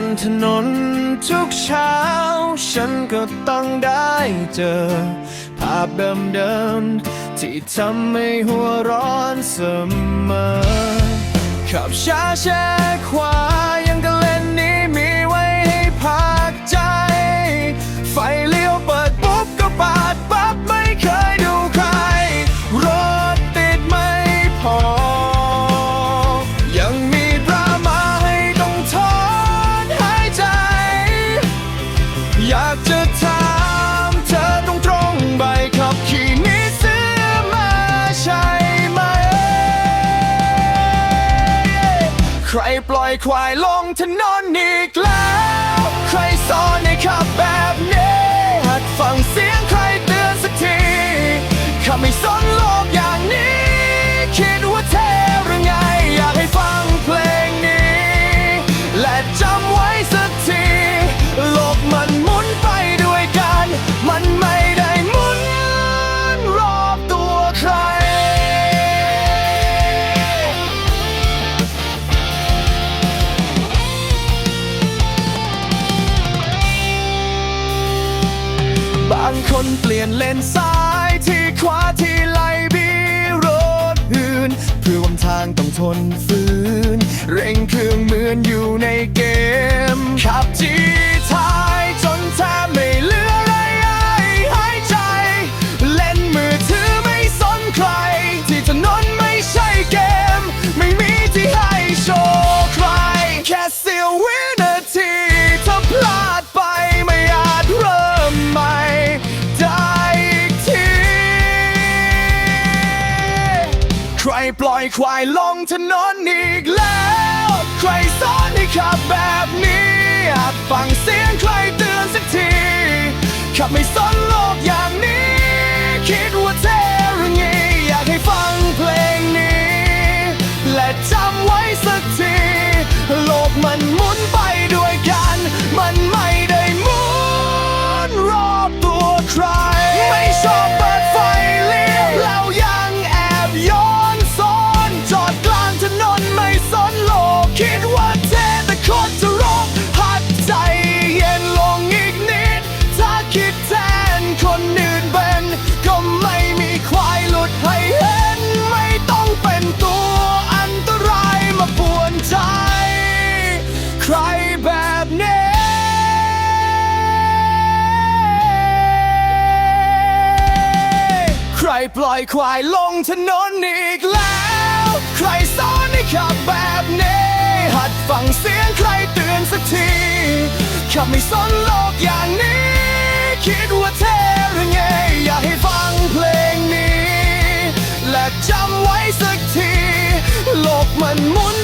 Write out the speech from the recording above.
นถนนทุกเช้า ฉันก็ต้องได้เจอ ภาพเดิมๆที่ทำให้หัวร้อนเสมอขับช้าแช่ขวา ปล่อยควายลงถนนอีกแล้ว ใครสอนางคนเปลี่ยนเลนซ้ายที่ขวาที่ไหลบีรถอื่น เพื่อวันทางต้องทนฝืน เร่งเครื่องเหมือนอยู่ในเกมขับจี ปล่อยควายลงถนนอีกแล้ว ใครสอนให้ขับแบบนี้อาจฟังเสียงใครเตือนสักที ขับไม่สนโลกอย่างนี้ คิดว่าเธ ปล่อยควายลงถนนอีกแล้ว ใครสอนให้ขับแบบนี้ หัดฟังเสียงใครเตือนสักทีขับไม่สนโลกอย่างนี้ คิดว่าเท่หรือไง อยากให้ฟังเพลงนี้ และจำไว้สักที โลกมันหมุน